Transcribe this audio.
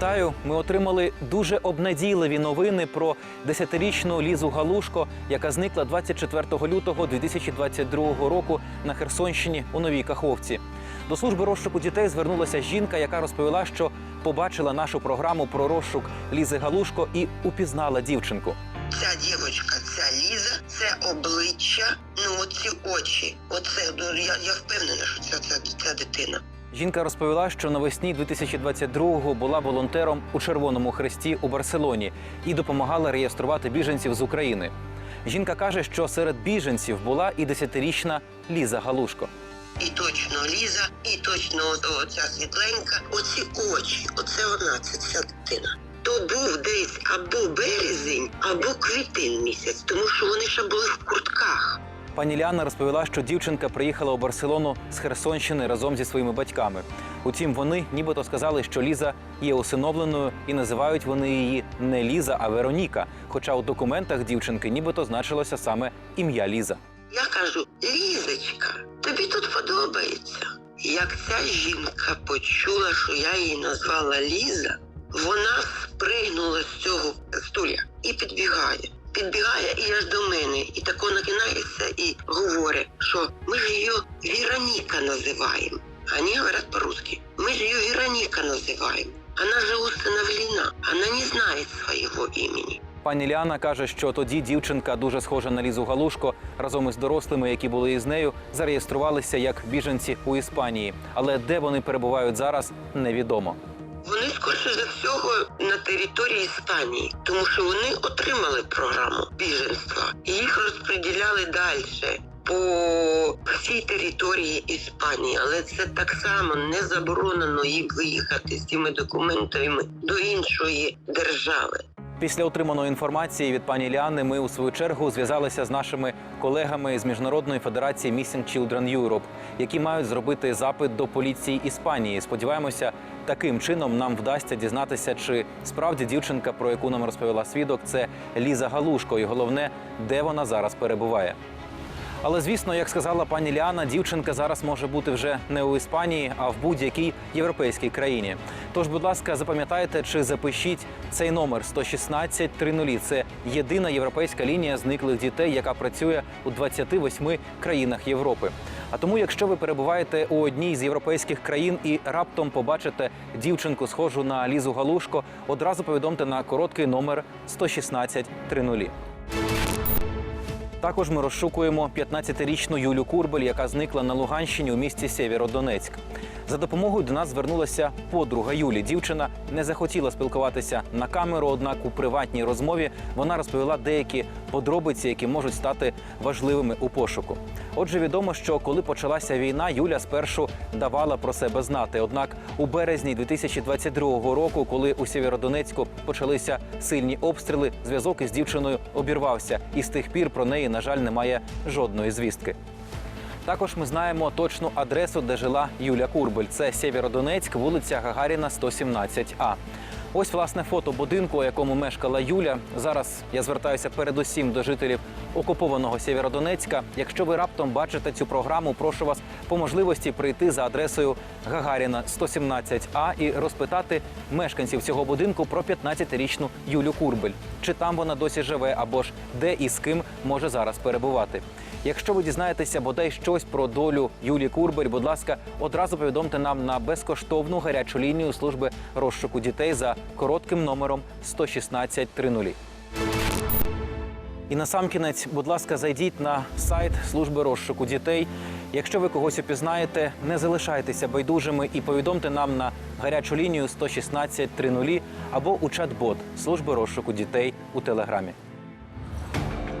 Вітаю! Ми отримали дуже обнадійливі новини про десятирічну Лізу Галушко, яка зникла 24 лютого 2022 року на Херсонщині у Новій Каховці. До служби розшуку дітей звернулася жінка, яка розповіла, що побачила нашу програму про розшук Лізи Галушко і упізнала дівчинку. Ця дівчинка, ця Ліза, це обличчя, ну оці очі. Оце ну я, я впевнена, що це ця, ця дитина. Жінка розповіла, що навесні 2022-го була волонтером у Червоному Хресті у Барселоні і допомагала реєструвати біженців з України. Жінка каже, що серед біженців була і десятирічна Ліза Галушко. І точно Ліза, і точно оця світленька. Оці очі, оце вона, це ця дитина. То був десь або березень, або квітень місяць, тому що вони ще були в куртках. Пані Ліана розповіла, що дівчинка приїхала у Барселону з Херсонщини разом зі своїми батьками. Утім, вони нібито сказали, що Ліза є усиновленою і називають вони її не Ліза, а Вероніка. Хоча у документах дівчинки нібито значилося саме ім'я Ліза. Я кажу, Лізочка, тобі тут подобається. Як ця жінка почула, що я її назвала Ліза, вона спригнула з цього стуля і підбігає. Підбігає і аж до мене, і тако накинається Віроніка називаємо. Вони говорять по-русски. Мы же ее Вероника называем. Она же усыновлена. Она не знает своего имени. Пані Ліана каже, що тоді дівчинка дуже схожа на Лізу Галушко разом із дорослими, які були із нею, зареєструвалися як біженці у Іспанії. Але де вони перебувають зараз, невідомо. Вони скорше за всього на території Іспанії, тому що вони отримали програму біженства і їх розподіляли далі по всій території Іспанії, але це так само не заборонено їм виїхати з цими документами до іншої держави. Після отриманої інформації від пані Ліани ми у свою чергу зв'язалися з нашими колегами з міжнародної федерації Missing Children Europe, які мають зробити запит до поліції Іспанії. Сподіваємося, таким чином нам вдасться дізнатися, чи справді дівчинка, про яку нам розповіла свідок, це Ліза Галушко, і головне, де вона зараз перебуває. Але звісно, як сказала пані Ліана, дівчинка зараз може бути вже не у Іспанії, а в будь-якій європейській країні. Тож, будь ласка, запам'ятайте чи запишіть цей номер 116 30. Це єдина європейська лінія зниклих дітей, яка працює у 28 країнах Європи. А тому, якщо ви перебуваєте у одній з європейських країн і раптом побачите дівчинку, схожу на Лізу Галушко, одразу повідомте на короткий номер 116 30. Також ми розшукуємо 15-річну Юлю Курбель, яка зникла на Луганщині у місті Сєвєродонецьк. За допомогою до нас звернулася подруга Юлі. Дівчина не захотіла спілкуватися на камеру, однак у приватній розмові вона розповіла деякі подробиці, які можуть стати важливими у пошуку. Отже, відомо, що коли почалася війна, Юля спершу давала про себе знати. Однак у березні 2022 року, коли у Сєвєродонецьку почалися сильні обстріли, зв'язок із дівчиною обірвався, і з тих пір про неї, на жаль, немає жодної звістки. Також ми знаємо точну адресу, де жила Юля Курбель. Це Сєвєродонецьк, вулиця Гагаріна, 117А. Ось власне фото будинку, у якому мешкала Юля. Зараз я звертаюся передусім до жителів окупованого Сєвєродонецька. Якщо ви раптом бачите цю програму, прошу вас по можливості прийти за адресою Гагаріна 117А і розпитати мешканців цього будинку про 15-річну Юлю Курбель. Чи там вона досі живе, або ж де і з ким може зараз перебувати. Якщо ви дізнаєтеся бодай щось про долю Юлі Курбель, будь ласка, одразу повідомте нам на безкоштовну гарячу лінію служби розшуку дітей за коротким номером 116 30. І насамкінець, будь ласка, зайдіть на сайт служби розшуку дітей. Якщо ви когось упізнаєте, не залишайтеся байдужими і повідомте нам на гарячу лінію 116 30 або у чат-бот служби розшуку дітей у телеграмі.